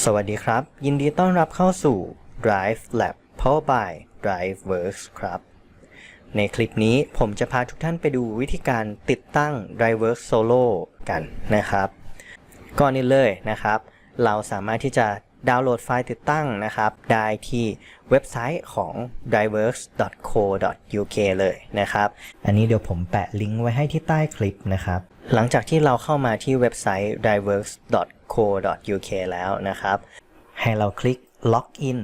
สวัสดีครับ ยินดีต้อนรับเข้าสู่ Drive Lab Powered by DriveWorks ครับ ในคลิปนี้ผมจะพาทุกท่านไปดูวิธีการติดตั้ง DriveWorks Solo กันนะครับ ก่อนอื่นเลยนะครับ เราสามารถที่จะดาวน์โหลดไฟล์ติดตั้งนะครับ ได้ที่เว็บไซต์ของ driveworks.co.uk เลยนะครับ อันนี้เดี๋ยวผมแปะลิงก์ไว้ให้ที่ใต้คลิปนะครับ หลังจากที่เราเข้ามาที่เว็บไซต์ driveworks.co.uk แล้วนะครับ ให้เราคลิก Login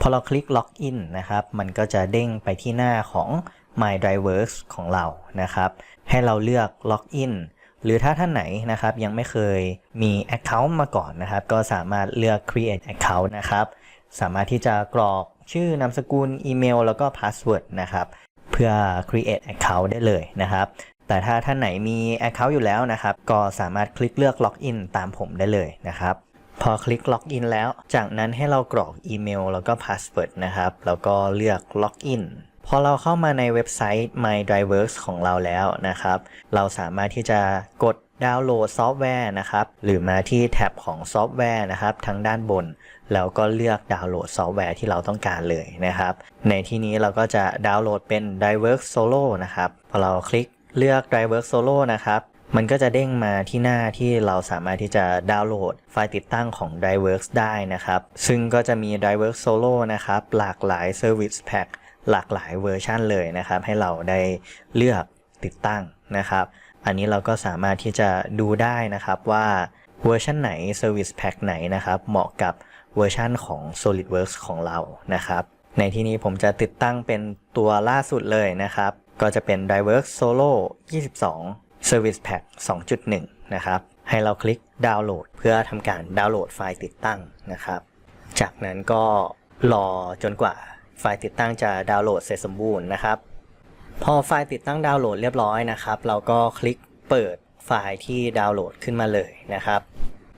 พอเราคลิก Login นะครับ มันก็จะเด้งไปที่หน้าของ My Drivers ของเรานะครับ ให้เราเลือก Login หรือถ้าท่านไหนนะครับยังไม่เคยมี Account มาก่อนนะครับ ก็สามารถเลือก Create Account นะครับ สามารถที่จะกรอกชื่อนามสกุลอีเมล แล้วก็ Password นะครับ เพื่อ Create Account ได้เลยนะครับ แต่ถ้าท่านไหนมี Account อยู่แล้วนะครับ ก็สามารถคลิกเลือก Login ตามผมได้เลยนะครับ พอคลิก Login แล้ว จากนั้นให้เรากรอกอีเมลแล้วก็ Password นะครับ แล้วก็เลือก Login พอเราเข้ามาในเว็บไซต์ My Driver's ของเราแล้วนะครับ เราสามารถที่จะกดดาวน์โหลดซอฟต์แวร์นะครับ หรือมาที่แท็บของซอฟต์แวร์นะครับทางด้านบน แล้วก็เลือกดาวน์โหลดซอฟต์แวร์ที่เราต้องการเลยนะครับ ในที่นี้เราก็จะดาวน์โหลดเป็น DriveWorks Solo นะครับ พอเราคลิก เลือก Driver Solo นะครับ มันก็จะเด้งมาที่หน้าที่เราสามารถที่จะดาวน์โหลดไฟล์ติดตั้งของ DriveWorks ได้นะครับ ซึ่งก็จะมี DriveWorks Solo นะครับ หลากหลาย Service Pack หลากหลายเวอร์ชันเลยนะครับ ให้เราได้เลือกติดตั้งนะครับ อันนี้เราก็สามารถที่จะดูได้นะครับว่าเวอร์ชันไหน Service Pack ไหนนะครับ เหมาะกับเวอร์ชันของ SolidWorks ของเรานะครับ ในที่นี้ผมจะติดตั้งเป็นตัวล่าสุดเลยนะครับ ก็จะเป็น DriveWorks Solo 22 Service Pack 2.1 นะครับ ให้เราคลิกดาวน์โหลดเพื่อทำการดาวน์โหลดไฟล์ติดตั้งนะครับ จากนั้นก็รอจนกว่าไฟล์ติดตั้งจะดาวน์โหลดเสร็จสมบูรณ์นะครับ พอไฟล์ติดตั้งดาวน์โหลดเรียบร้อยนะครับ เราก็คลิกเปิดไฟล์ที่ดาวน์โหลดขึ้นมาเลยนะครับ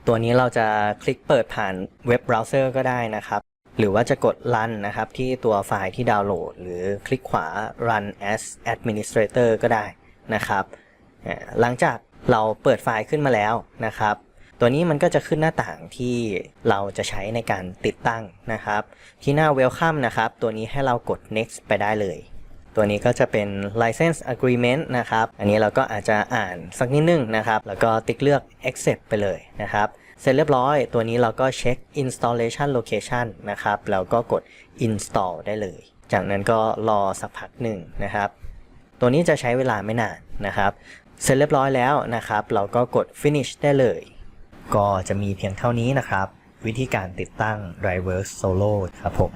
ตัวนี้เราจะคลิกเปิดผ่านเว็บเบราว์เซอร์ก็ได้นะครับ หรือว่าจะกด run นะครับ ที่ตัวไฟล์ที่ดาวน์โหลด หรือคลิกขวา run as administrator ก็ได้นะครับหลังจากเราเปิดไฟล์ขึ้นมาแล้วนะครับ ตัวนี้มันก็จะขึ้นหน้าต่างที่เราจะใช้ในการติดตั้งนะครับ ที่หน้า welcome นะครับ ตัวนี้ให้เรากด next ไปได้เลย ตัวนี้ก็จะเป็น license agreement นะครับ อันนี้เราก็อาจจะอ่านสักนิดนึงนะครับ แล้วก็ติ๊กเลือก accept ไปเลยนะครับ เสร็จเรียบร้อยตัวนี้เราก็เช็ค installation location นะครับ แล้วก็กด install ได้เลย จากนั้นก็รอสักพักหนึ่งนะครับ ตัวนี้จะใช้เวลาไม่นานนะครับ เสร็จเรียบร้อยแล้วนะครับ เราก็กด finish ได้เลย ก็จะมีเพียงเท่านี้นะครับ วิธีการติดตั้ง Driver Solo ครับผม